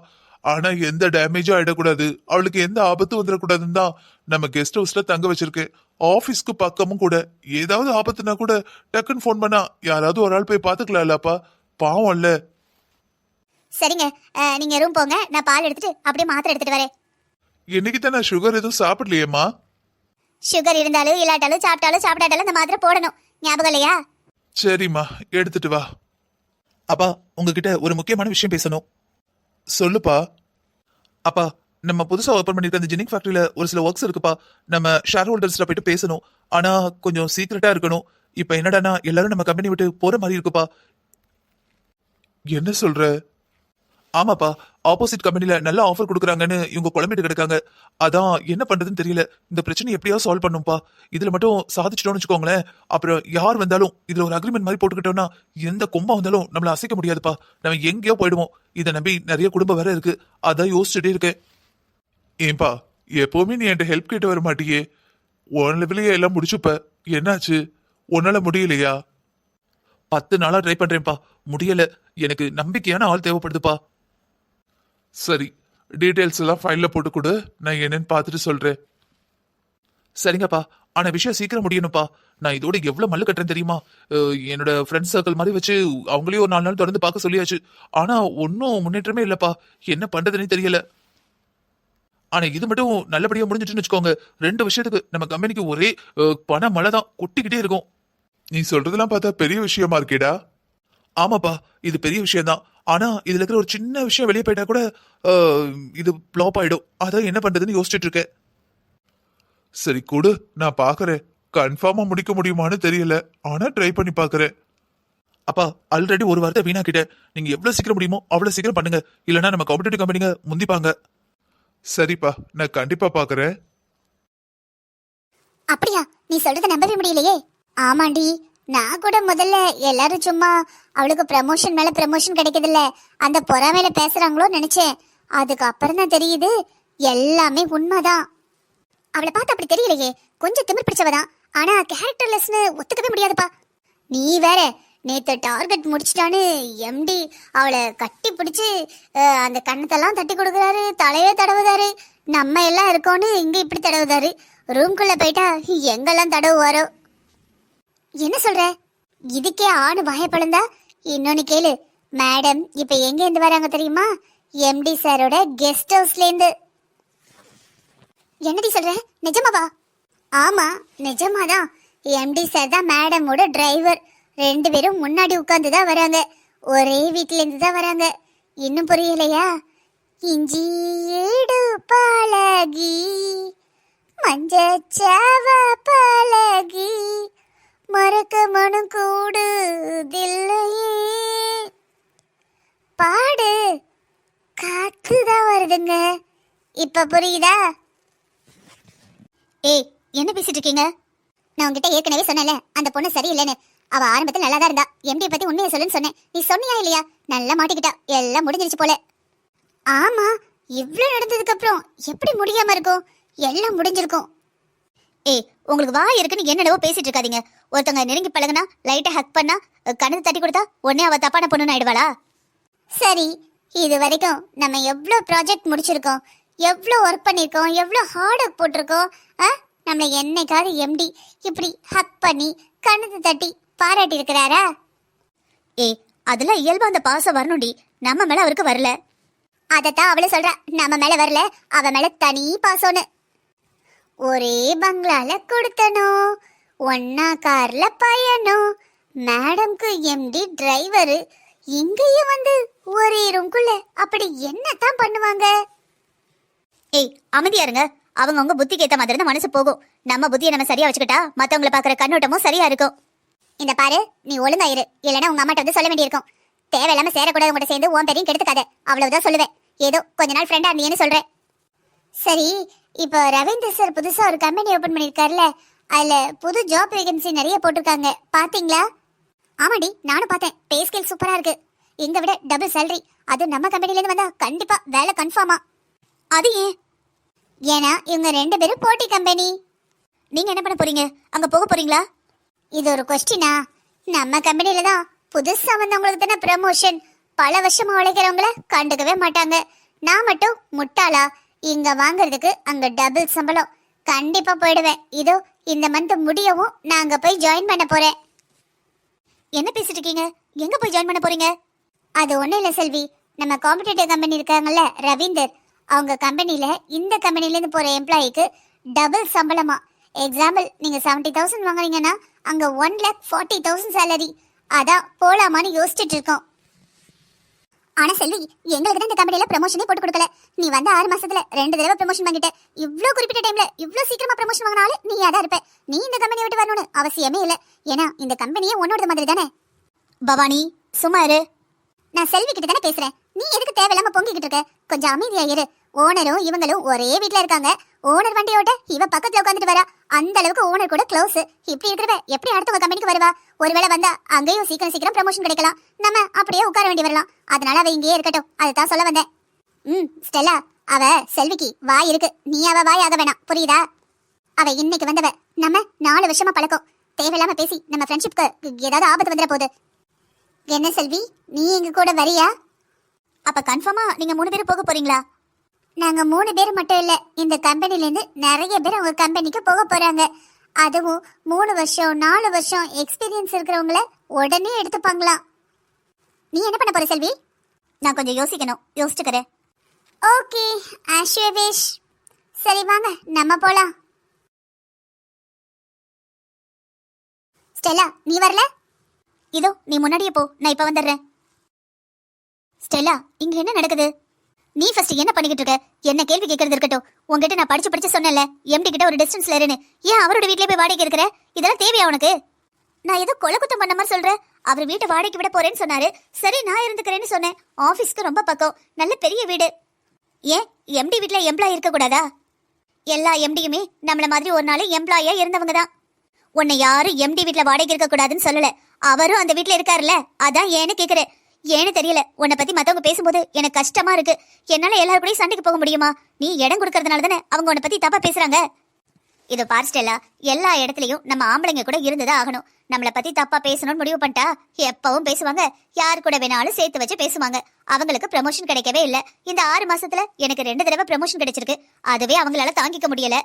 ஆனா எந்த டேமேஜும் ஆயிடக்கூடாது. அவளுக்கு எந்த ஆபத்தும் வந்துடக்கூடாதுன்னு தான் நம்ம கெஸ்ட் ஹவுஸ்ல தங்க வச்சிருக்கேன். ஆபீஸ்க்கு பக்கமும் கூட ஏதாவது ஆபத்துனா கூட டக்குன்னு ஃபோன் பண்ணா யாராவது ஒரு ஆள் போய் பாத்துக்கலாம்லப்பா. பாவம் இல்ல. சரிங்க. நீங்க ரூம் போங்க. நான் பால் எடுத்துட்டு அப்படியே மாத்திரை எடுத்துட்டு வரேன். இன்னைக்கு தான் நான் சுகர் எதுவும் சாப்பிடலையேம்மா? சுகர் இருந்தாலும் இல்லாட்டாலும் சாப்பிட்டாலும் சாப்பிடாட்டாலும் இந்த மாத்திரை போடணும். ஞாபகம் இல்லையா? சரிம்மா எடுத்துட்டு வா. அப்பா உங்ககிட்ட ஒரு முக்கியமான விஷயம் பேசணும். சொல்லுப்பா. அப்பா நம்ம புதுசா ஓபன் பண்ணிருக்க அந்த ஜெனிக் ஃபேக்டரியில ஒரு சில ஒர்க்ஸ் இருக்குப்பா. நம்ம ஷேர் ஹோல்டர்ஸ்ல போயிட்டு பேசணும். ஆனா கொஞ்சம் சீக்கிரட்டா இருக்கணும். இப்ப என்னடான்னா எல்லாரும் நம்ம கம்பெனி விட்டு போற மாதிரி இருக்குப்பா. என்ன சொல்ற? ஆமாப்பா ஆப்போசிட் கம்பெனில நல்ல ஆஃபர் கொடுக்குறாங்கன்னு இவங்க குழம்பிட்டு கிடக்காங்க. அதான் என்ன பண்றதுன்னு தெரியல. இந்த பிரச்சனை எப்படியா சால்வ் பண்ணும்பா. இதுல மட்டும் சாதிச்சிட்டோம்னு வச்சுக்கோங்களேன். அப்புறம் யார் வந்தாலும் இதுல ஒரு அக்ரிமெண்ட் மாதிரி போட்டுக்கிட்டோம்னா எந்த கொம்பா வந்தாலும் நம்மள அசைக்க முடியாதுப்பா. நம்ம எங்கேயோ போயிடுவோம். இதை நம்பி நிறைய குடும்பம் வேற இருக்கு. அதான் யோசிச்சுட்டே இருக்கேன். ஏன்பா எப்பவுமே நீ என்கிட்ட ஹெல்ப் கேட்டு வர மாட்டியே. உன் லெவலையே எல்லாம் முடிச்சுப்ப. என்னாச்சு? உன்னால முடியலையா? பத்து நாளா ட்ரை பண்றேன்ப்பா முடியல. எனக்கு நம்பிக்கையான ஆள் தேவைப்படுதுப்பா. சரி டீட்டெயில்ஸ் எல்லாம் ஃபைலில் போட்டு கொடு. நான் என்னன்னு பார்த்துட்டு சொல்கிறேன் சரிங்கப்பா ஆனால் விஷயம் சீக்கிரம் முடியணும்ப்பா. நான் இதோட எவ்வளோ மல்லு கட்டுறேன் தெரியுமா? என்னோட ஃப்ரெண்ட்ஸ் சர்க்கிள் மாதிரி வச்சு அவங்களையும் ஒரு நாலு நாள் தொடர்ந்து பார்க்க சொல்லியாச்சு. ஆனால் ஒன்றும் முன்னேற்றமே இல்லைப்பா. என்ன பண்ணுறதுன்னு தெரியல. ஆனால் இது மட்டும் நல்லபடியாக முடிஞ்சிட்டுன்னு வச்சுக்கோங்க. ரெண்டு விஷயத்துக்கு நம்ம கம்பெனிக்கு ஒரே பண மழை தான் கொட்டிக்கிட்டே இருக்கும். நீ சொல்றதெல்லாம் பார்த்தா பெரிய விஷயமா இருக்கேடா. ஆமாப்பா இது பெரிய விஷயம் தான் ஆனா இதுல இருக்கிற ஒரு சின்ன விஷயம் வெளியே போயிட்டா கூட இது ப்ளாப் ஆயிடும். அதான் என்ன பண்றதுன்னு யோசிச்சுட்டு இருக்கேன். சரி கொடு நான் பாக்குறேன். கன்ஃபார்மா முடிக்க முடியுமான்னு தெரியல. ஆனா ட்ரை பண்ணி பாக்குறேன். அப்பா ஆல்ரெடி ஒரு வாரத்தை வீணாக்கிட்டேன் நீங்க எவ்வளவு சீக்கிரம் முடியுமோ அவ்வளவு சீக்கிரம் பண்ணுங்க. இல்லைன்னா நம்ம காம்படிட்டிவ் கம்பெனிங்க முந்திப்பாங்க. சரிப்பா நான் கண்டிப்பா பாக்குறேன். அப்படியா? நீ சொல்றத நம்பவே முடியலையே. ஆமாண்டி நான் கூட முதல்ல எல்லாரும் சும்மா அவளுக்கு ப்ரமோஷன் மேல ப்ரமோஷன் கிடைக்குதுல்ல அந்த பொறாமையில பேசுறாங்களோ நினைச்சேன். அதுக்கு அப்புறம் தான் தெரியுது எல்லாமே உண்மைதான். அவளை பார்த்து அப்படி தெரியலையே கொஞ்சம் திமிர் பிடிச்சவதான். ஆனா கேரக்டர்லெஸ்னு ஒத்துக்கவே முடியாதுப்பா. நீ வேற நேத்து டார்கெட் முடிச்சிட்டான்னு எம்டி அவளை கட்டி பிடிச்சி அந்த கண்ணத்தெல்லாம் தட்டி கொடுக்குறாரு தலையே தடவுதாரு நம்ம எல்லாம் இருக்கோன்னு இங்க இப்படி தடவுதாரு ரூம்குள்ள போயிட்டா எங்கெல்லாம் தடவுவாரோ? என்ன சொல்ற? இதுக்கே ஆணு வாயப்பழந்தா இன்னொன்னு கேளு. மேடம் இப்ப எங்க இருந்து வராங்க தெரியுமா? எம்டி சாரோட கெஸ்ட் ஹவுஸ்ல இருந்து. என்னடி சொல்ற? நிஜமாவா? ஆமா நிஜமாதான். எம்டி சார் தான் மேடமோட டிரைவர் ரெண்டு பேரும் முன்னாடி உட்கார்ந்து தான் வராங்க. ஒரே வீட்ல இருந்து தான் வராங்க. இன்னும் புரியலையா? இஞ்சி பழகி மஞ்சச்சாவ பழகி மறக்க மனம் கூடுதில்லையே. பாடு. காத்துதான் வருதுங்க. இப்ப புரியுதா? ஏய் என்ன பேசிட்டு இருக்கீங்க? நான் உங்ககிட்ட ஏற்கனவே சொன்னேன்ல அந்த பொண்ணு சரியில்லைன்னு. அவ ஆரம்பத்தில் நல்லா தான் இருந்தா எம்டி பத்தி உண்மையை சொல்லுன்னு சொன்னேன். நீ சொன்னியா இல்லையா? நல்லா மாட்டிக்கிட்டா. எல்லாம் முடிஞ்சிருச்சு போல. ஆமா இவ்ளோ நடந்ததுக்கு அப்புறம் எப்படி முடியாம இருக்கும்? எல்லாம் முடிஞ்சிருக்கும். ஏய் உங்களுக்கு வாய் இருக்குன்னு என்னடவோ பேசிட்டு இருக்காதீங்க. ஒருத்தவங்க நெருங்கி பழகுனா லைட்டை ஹக் பண்ணா கணக்கு தட்டி கொடுத்தா உடனே அவள் தப்பான பொண்ணுன்னு ஆயிடுவாளா? சரி இது வரைக்கும் நம்ம எவ்வளோ ப்ராஜெக்ட் முடிச்சிருக்கோம் எவ்வளோ ஒர்க் பண்ணியிருக்கோம் எவ்வளோ ஹார்ட் ஒர்க் போட்டிருக்கோம் ஆ? நம்மளை என்னைக்காவது எம்டி இப்படி ஹக் பண்ணி கணக்கு தட்டி பாராட்டி இருக்கிறாரா? ஏய் அதெல்லாம் இயல்பா அந்த பாசம் வரணும்டி. நம்ம மேல அவருக்கு வரல. அதத்தான் அவளே சொல்றா நம்ம மேல வரல அவ மேல தனி பாசம்னு. ஒரே பங்களால கொடுத்தனும். ஒன்னா கார்ல பயணம். மேடம்க்கு எம்டி டிரைவரு இங்கேயும் வந்து ஒரே ரூம்குள்ள அப்படி என்னத்தான் பண்ணுவாங்க? ஏய் அமைதியா இருங்க அவங்க உங்க புத்திக்கு ஏத்த மாதிரி தான் மனசு போகும். நம்ம புத்தியை நம்ம சரியா வச்சுக்கிட்டா மத்தவங்கள பாக்குற கண்ணோட்டமும் சரியா இருக்கும். இந்த பாரு நீ ஒழுங்கா இரு. இல்லைன்னா உங்க அம்மாட்ட வந்து சொல்ல வேண்டியிருக்கும். தேவையில்லாம சேரக்கூடாது கூட சேர்ந்து உன் பெரியும் கெடுத்துக்காத. அவ்வளவுதான் சொல்லுவேன். ஏதோ கொஞ்ச நாள் ஃப்ரெண்டா இருந்தீங்கன்னு சொல்றேன். சரி இப்போ ரவீந்தர் சார் புதுசா ஒரு கம்பெனி ஓபன் பண்ணிருக்காருல அதில் புது ஜாப் வேகன்சி நிறைய போட்டிருக்காங்க. பார்த்தீங்களா ஆமாடி நானும் பார்த்தேன். பே ஸ்கேல் சூப்பராக இருக்குது எங்க விட டபுள் சேலரி அது நம்ம கம்பெனிலேருந்து வந்தால் கண்டிப்பாக வேலை கன்ஃபார்மா அது ஏன்? ஏன்னா இவங்க ரெண்டு பேரும் போட்டி கம்பெனி நீங்கள் என்ன பண்ண போறீங்க? அங்கே போக போறீங்களா? இது ஒரு கொஸ்டினா நம்ம கம்பெனியில தான் புதுசாக வந்தவங்களுக்கு தானே ப்ரமோஷன் பல வருஷமாக உழைக்கிறவங்கள கண்டுக்கவே மாட்டாங்க. நான் மட்டும் முட்டாளா? இங்கே வாங்குறதுக்கு அங்கே டபுள் சம்பளம். கண்டிப்பாக போயிடுவேன். இதோ இந்த மந்த் முடியவும் நான் அங்க போய் ஜாயின் பண்ண போறேன். என்ன பேசிட்டு இருக்கீங்க? எங்க போய் ஜாயின் பண்ண போறீங்க? அது ஒண்ணும் இல்ல செல்வி. நம்ம காம்படிட்டிவ் கம்பெனி இருக்காங்கல்ல ரவீந்தர். அவங்க கம்பெனியில இந்த கம்பெனில இருந்து போற எம்ப்ளாயிக்கு டபுள் சம்பளமா. எக்ஸாம்பிள் நீங்க செவன்டி தௌசண்ட் வாங்குறீங்கன்னா அங்க one lakh forty thousand salary அதான் போலாமான்னு யோசிச்சுட்டு இருக்கோம். ஆனா செல்வி எங்களுக்கு தான் இந்த கம்பெனில ப்ரமோஷனே போட்டு கொடுக்கல. நீ வந்த ஆறு மாசத்துல ரெண்டு தடவை ப்ரமோஷன் வாங்கிட்ட. இவ்ளோ குறிப்பிட்ட டைம்ல இவ்ளோ சீக்கிரமா ப்ரமோஷன் வாங்கினாலும் நீ அதான் இருப்ப. நீ இந்த கம்பெனியை விட்டு வரணும்னு அவசியமே இல்ல. ஏன்னா இந்த கம்பெனியே உன்னோட மாதிரி தானே? பவானி சும்மா இரு. நான் செல்வி கிட்ட தானே பேசுறேன். நீ எதுக்கு தேவையில்லாம பொங்கிக்கிட்டு இருக்க? கொஞ்சம் அமைதியா இரு. ஓனரும் இவங்களும் ஒரே வீட்ல இருக்காங்க. ஓனர் வண்டியோட இவ பக்கத்துல உட்காந்துட்டு வரா. அந்த அளவுக்கு ஓனர் கூட க்ளோஸ் இப்படி இருக்கிறவ எப்படி அடுத்தவங்க கம்பெனிக்கு வருவா? ஒருவேளை வந்தா அங்கேயும் சீக்கிரம் சீக்கிரம் ப்ரமோஷன் கிடைக்கலாம். நம்ம அப்படியே உட்கார வேண்டி வரலாம். அதனால அவ இங்கேயே இருக்கட்டும். அதுதான் சொல்ல வந்தேன். ம் ஸ்டெல்லா அவ செல்விக்கு வாய் இருக்கு. நீ அவ வாய் ஆக வேணாம். புரியுதா? அவ இன்னைக்கு வந்தவ நம்ம நாலு வருஷமா பழக்கம். தேவையில்லாம பேசி நம்ம ஃப்ரெண்ட்ஷிப்க்கு ஏதாவது ஆபத்து வந்துட போகுது என்ன செல்வி நீ எங்க கூட வரியா? அப்ப கன்ஃபார்மா நீங்க மூணு பேரும் போக போறீங்களா? நாங்க மூணு பேர் மட்டும் இல்ல இந்த கம்பெனில இருந்து நிறைய பேர் உங்க கம்பெனிக்கு போக போறாங்க. அதுவும் மூணு வருஷம் நாலு வருஷம் எக்ஸ்பீரியன்ஸ் இருக்கிறவங்கள உடனே எடுத்துப்பாங்களாம். நீ என்ன பண்ண போற செல்வி? நான் கொஞ்சம் யோசிக்கணும். யோசிச்சுக்கிறேன். ஓகே ஆஷியவேஷ் சரி வாங்க நம்ம போலாம். ஸ்டெல்லா நீ வரல? இதோ நீ முன்னாடியே போ. நான் இப்ப வந்துடுறேன். ஸ்டெல்லா இங்க என்ன நடக்குது? நீ ஃபர்ஸ்ட் என்ன பண்ணிக்கிட்டு இருக்க? என்ன கேள்வி கேட்கறது இருக்கட்டும். உங்ககிட்ட நான் படிச்சு படிச்சு சொன்னேன்ல எம்டி கிட்ட ஒரு டிஸ்டன்ஸ்ல இருன்னு. ஏன் அவரோட வீட்லயே போய் வாடகைக்கு இருக்கிற? இதெல்லாம் தேவையா உனக்கு? நான் ஏதோ கொலை குத்தம் பண்ண மாதிரி சொல்றேன் அவர் வீட்டை வாடகைக்கு விட போறேன்னு சொன்னாரு. சரி நான் இருந்துக்கிறேன்னு சொன்னேன். ஆபீஸ்க்கு ரொம்ப பக்கம். நல்ல பெரிய வீடு. ஏன்? எம்டி வீட்ல எம்ப்ளாய் இருக்க கூடாதா? எல்லா எம்டியுமே நம்மள மாதிரி ஒரு நாள் எம்ப்ளாயா இருந்தவங்க தான். உன்னை யாரும் எம்டி வீட்ல வாடகைக்கு இருக்க கூடாதுன்னு சொல்லல. அவரும் அந்த வீட்ல இருக்காருல்ல. அதான் ஏன்னு கேக்குறேன். ஏன்னு தெரியல. உன்னை பத்தி மத்தவங்க பேசும்போது எனக்கு கஷ்டமா இருக்கு. என்னால எல்லாரும் கூடயும் சண்டைக்கு போக முடியுமா? நீ இடம் கொடுக்கறதுனால தானே அவங்க உன்னை பத்தி தப்பா பேசுறாங்க. இது பார்ஸ்டெல்லா எல்லா இடத்துலயும் நம்ம ஆம்பளைங்க கூட இருந்துதான் ஆகணும். நம்மளை பத்தி தப்பா பேசணும்னு முடிவு பண்ணிட்டா எப்பவும் பேசுவாங்க. யார் கூட வேணாலும் சேர்த்து வச்சு பேசுவாங்க. அவங்களுக்கு ப்ரமோஷன் கிடைக்கவே இல்ல. இந்த ஆறு மாசத்துல எனக்கு ரெண்டு தடவை ப்ரமோஷன் கிடைச்சிருக்கு. அதுவே அவங்களால தாங்கிக்க முடியல.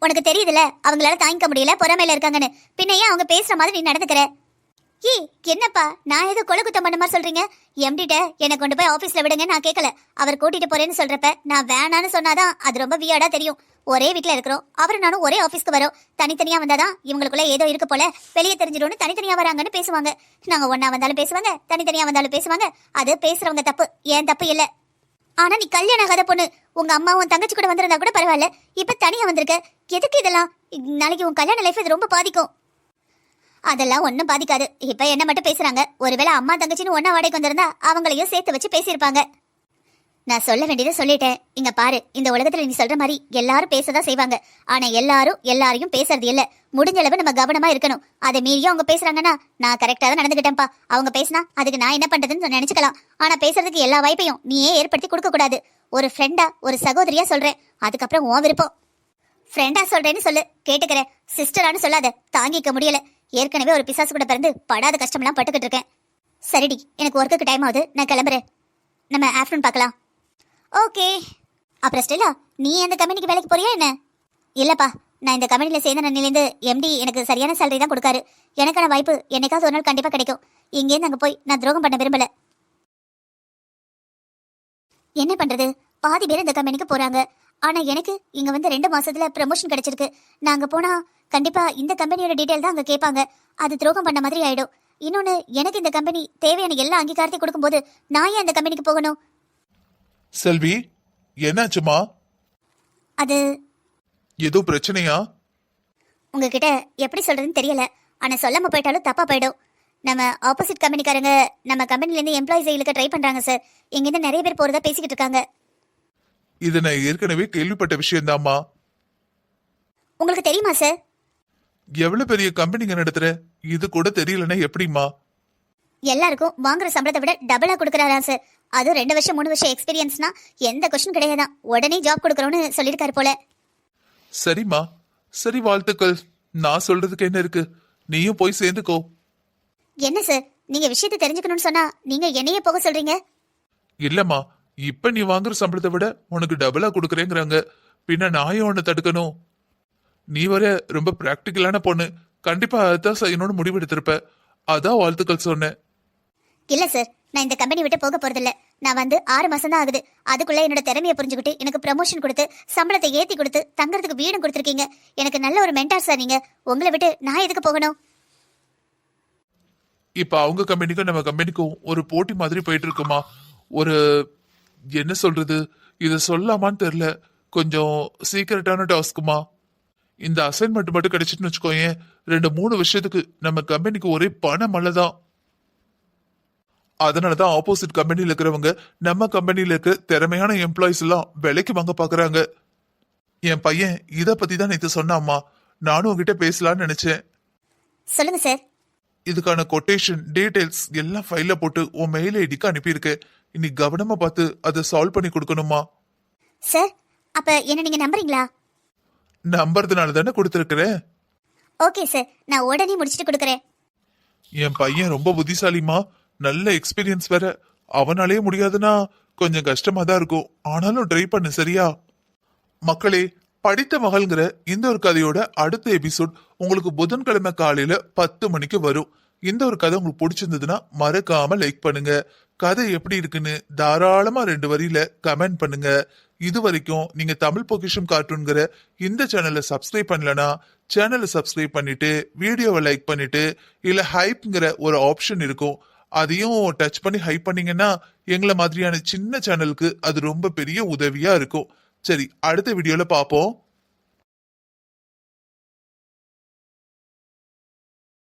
உனக்கு தெரியுதுல அவங்களால தாங்கிக்க முடியல பொறாமையில இருக்காங்கன்னு. பின்னையே ஏன் அவங்க பேசுற மாதிரி நீ நடந்துக்கிற? ஏய் என்னப்பா? நான் ஏதோ கொலை குத்தம் பண்ண மாதிரி சொல்றீங்க. எம்டிட்ட என்னை கொண்டு போய் ஆபீஸ்ல விடுங்க நான் கேட்கல அவர் கூட்டிட்டு போறேன்னு சொல்றப்ப நான் வேணான்னு சொன்னாதான் அது ரொம்ப வியாடா தெரியும். ஒரே வீட்ல இருக்கிறோம். அவரும் நானும் ஒரே ஆபீஸ்க்கு வரோம். தனித்தனியா வந்தாதான் இவங்களுக்குள்ள ஏதோ இருக்கு போல. வெளியே தெரிஞ்சிடும்னு தனித்தனியா வராங்கன்னு பேசுவாங்க. நாங்க ஒன்றா வந்தாலும் பேசுவாங்க தனித்தனியா வந்தாலும் பேசுவாங்க. அது பேசுறவங்க தப்பு. ஏன் தப்பு இல்ல. ஆனா நீ கல்யாணம் ஆகாத பொண்ணு. உங்க அம்மாவும் தங்கச்சி கூட வந்திருந்தா கூட பரவாயில்ல. இப்ப தனியா வந்திருக்க. எதுக்கு இதெல்லாம்? நாளைக்கு உன் கல்யாண லைஃப் இது ரொம்ப பாதிக்கும். அதெல்லாம் ஒன்றும் பாதிக்காது. இப்ப என்ன மட்டும் பேசுறாங்க. ஒருவேளை அம்மா தங்கச்சின்னு ஒன்னா வாடகைக்கு வந்திருந்தா அவங்களையும் சேர்த்து வச்சு பேசியிருப்பாங்க. நான் சொல்ல வேண்டியதை சொல்லிட்டேன். இங்க பாரு இந்த உலகத்துல நீ சொல்ற மாதிரி எல்லாரும் பேசதான் செய்வாங்க. ஆனா எல்லாரும் எல்லாரையும் பேசுறது இல்ல. முடிஞ்ச அளவு நம்ம கவனமா இருக்கணும். அதை மீறியும் அவங்க பேசுறாங்கன்னா நான் கரெக்டா தான் நடந்துகிட்டேன்ப்பா. அவங்க பேசினா அதுக்கு நான் என்ன பண்றதுன்னு நினைச்சுக்கலாம். ஆனா பேசுறதுக்கு எல்லா வாய்ப்பையும் நீயே ஏற்படுத்தி கொடுக்க கூடாது. ஒரு ஃப்ரெண்டா ஒரு சகோதரியா சொல்றேன். அதுக்கப்புறம் உன் விருப்பம். ஃப்ரெண்டா சொல்றேன்னு சொல்லு. கேட்டுக்கிறேன். சிஸ்டரானு சொல்லாத. தாங்கிக்க முடியல. ஏற்கனவே ஒரு பிசாசு கூட பிறந்து படாத கஷ்டம்லாம் பட்டுக்கிட்டு இருக்கேன். சரிடி எனக்கு ஒர்க்குக்கு டைம் ஆகுது. நான் கிளம்புறேன். நம்ம ஆஃப்டர்நூன் பார்க்கலாம். ஓகே அப்புறம் ஸ்டெல்லா நீ அந்த கம்பெனிக்கு வேலைக்கு போறியா என்ன? இல்லைப்பா நான் இந்த கம்பெனியில் சேர்ந்த நன்னிலேருந்து எம்டி எனக்கு சரியான சேலரி தான் கொடுக்காரு. எனக்கான வாய்ப்பு என்னைக்காவது ஒரு நாள் கண்டிப்பாக கிடைக்கும். இங்கேருந்து அங்கே போய் நான் துரோகம் பண்ண விரும்பல. என்ன பண்ணுறது பாதி பேர் இந்த கம்பெனிக்கு போகிறாங்க ஆனா எனக்கு இங்க வந்து ரெண்டு மாசத்துல ப்ரமோஷன் கிடைச்சிருக்கு. நான் அங்க போனா கண்டிப்பா இந்த கம்பெனியோட டீடைல் தான் அங்க கேட்பாங்க. அது துரோகம் பண்ண மாதிரி ஆயிடும். இன்னொன்னு எனக்கு இந்த கம்பெனி தேவையான எல்லா அங்கீகாரத்தையும் கொடுக்கும்போது நான் ஏன் அந்த கம்பெனிக்கு போகணும்? செல்வி என்னாச்சுமா? அது ஏதோ பிரச்சனையா? உங்ககிட்ட எப்படி சொல்றதுன்னு தெரியல. ஆனா சொல்லாம போயிட்டாலும் தப்பா போயிடும். நம்ம ஆப்போசிட் கம்பெனிக்காரங்க நம்ம கம்பெனில இருந்து எம்ப்ளாயிஸ் இழுக்க ட்ரை பண்றாங்க சார் இங்கிருந்து நிறைய பேர் போறதா பேசிக்கிட்டு இருக்காங்க. இது நான் ஏற்கனவே கேள்விப்பட்ட விஷயம்தாம்மா. உங்களுக்கு தெரியுமா சார் எவ்வளவு பெரிய கம்பெனிங்க நடத்துற? இது கூட தெரியலன்னா எப்படிம்மா? எல்லாருக்கும் வாங்குற சம்பளத்தை விட டபுளா கொடுக்குறாரா சார் அதுவும் ரெண்டு வருஷம் மூணு வருஷம் எக்ஸ்பீரியன்ஸ்னா எந்த கொஸ்டின் கிடையாதான் உடனே ஜாப் கொடுக்குறோன்னு சொல்லியிருக்காரு போல. சரிம்மா. சரி வாழ்த்துக்கள். நான் சொல்றதுக்கு என்ன இருக்கு? நீயும் போய் சேர்ந்துக்கோ. என்ன சார் நீங்க விஷயத்தை தெரிஞ்சுக்கணும்னு சொன்னா நீங்க என்னையே போக சொல்றீங்க? இல்லம்மா. இப்ப நீ வாங்குற சம்பளத்தை விட உனக்கு டபுளா கொடுக்குறேங்கிறாங்க. பின்ன ஏன் உன்னை தடுக்கணும்? நீ வர ரொம்ப பிராக்டிக்கலான பொண்ணு. கண்டிப்பா அதான் செய்யணும்னு முடிவெடுத்திருப்ப. அதான் வாழ்த்துக்கள் சொன்னேன். இல்ல சார் நான் இந்த கம்பெனி விட்டு போக போறதில்ல. நான் வந்து ஆறு மாசம் தான் ஆகுது. அதுக்குள்ள என்னோட திறமையை புரிஞ்சுக்கிட்டு எனக்கு ப்ரமோஷன் கொடுத்து சம்பளத்தை ஏத்தி கொடுத்து தங்கறதுக்கு வீடும் கொடுத்துருக்கீங்க. எனக்கு நல்ல ஒரு மென்டார் சார் நீங்க. உங்களை விட்டு நான் எதுக்கு போகணும்? இப்ப அவங்க கம்பெனிக்கும் நம்ம கம்பெனிக்கும் ஒரு போட்டி மாதிரி போயிட்டு இருக்குமா? ஒரு என்ன சொல்றது? இத சொல்லாமான்னு தெரியல. கொஞ்சம் சீக்கிரட்டான டாஸ்க்குமா இந்த அசைன்மெண்ட் மட்டும் கிடைச்சிட்டுன்னு வச்சுக்கோயேன் ரெண்டு மூணு வருஷத்துக்கு நம்ம கம்பெனிக்கு ஒரே பண மழை தான் அதனாலதான் ஆப்போசிட் கம்பெனில இருக்கிறவங்க நம்ம கம்பெனில இருக்க திறமையான எம்ப்ளாயிஸ் எல்லாம் விலைக்கு வாங்க பாக்குறாங்க. என் பையன் இத பத்தி தான் நேத்து சொன்னாம்மா நானும் உங்ககிட்ட பேசலாம்னு நினைச்சேன். சொல்லுங்க சார் இதுக்கான கொட்டேஷன் டீடைல்ஸ் எல்லாம் ஃபைல்ல போட்டு உன் மெயில் ஐடிக்கு அனுப்பியிருக்கேன். இனி கவனமா பார்த்து அதை சால்வ் பண்ணி கொடுக்கணுமா? சார் அப்ப என்ன நீங்க நம்புறீங்களா? நம்புறதுனால தானே கொடுத்துருக்கிறேன். ஓகே சார் நான் உடனே முடிச்சுட்டு கொடுக்குறேன். என் பையன் ரொம்ப புத்திசாலிமா நல்ல எக்ஸ்பீரியன்ஸ் வேற. அவனாலே முடியாதுன்னா கொஞ்சம் கஷ்டமா தான் இருக்கும். ஆனாலும் ட்ரை பண்ணு சரியா? மக்களே படித்த மகள்ங்கிற இந்த ஒரு கதையோட அடுத்த எபிசோட் உங்களுக்கு புதன்கிழமை காலையில பத்து மணிக்கு வரும். இந்த ஒரு கதை உங்களுக்கு பிடிச்சிருந்ததுன்னா மறக்காம லைக் பண்ணுங்க. கதை எப்படி இருக்குன்னு தாராளமா ரெண்டு வரியில கமெண்ட் பண்ணுங்க. இது வரைக்கும் நீங்க தமிழ் பொக்கிஷம் கார்ட்டூன்கிற இந்த சேனலை சப்ஸ்கிரைப் பண்ணலனா சேனலை சப்ஸ்கிரைப் பண்ணிட்டு வீடியோவை லைக் பண்ணிட்டு இல்ல ஹைப்ங்கிற ஒரு ஆப்ஷன் இருக்கும் அதையும் டச் பண்ணி ஹைப் பண்ணீங்கன்னா எங்களை மாதிரியான சின்ன சேனலுக்கு அது ரொம்ப பெரிய உதவியா இருக்கும். சரி அடுத்த வீடியோல பார்ப்போம்.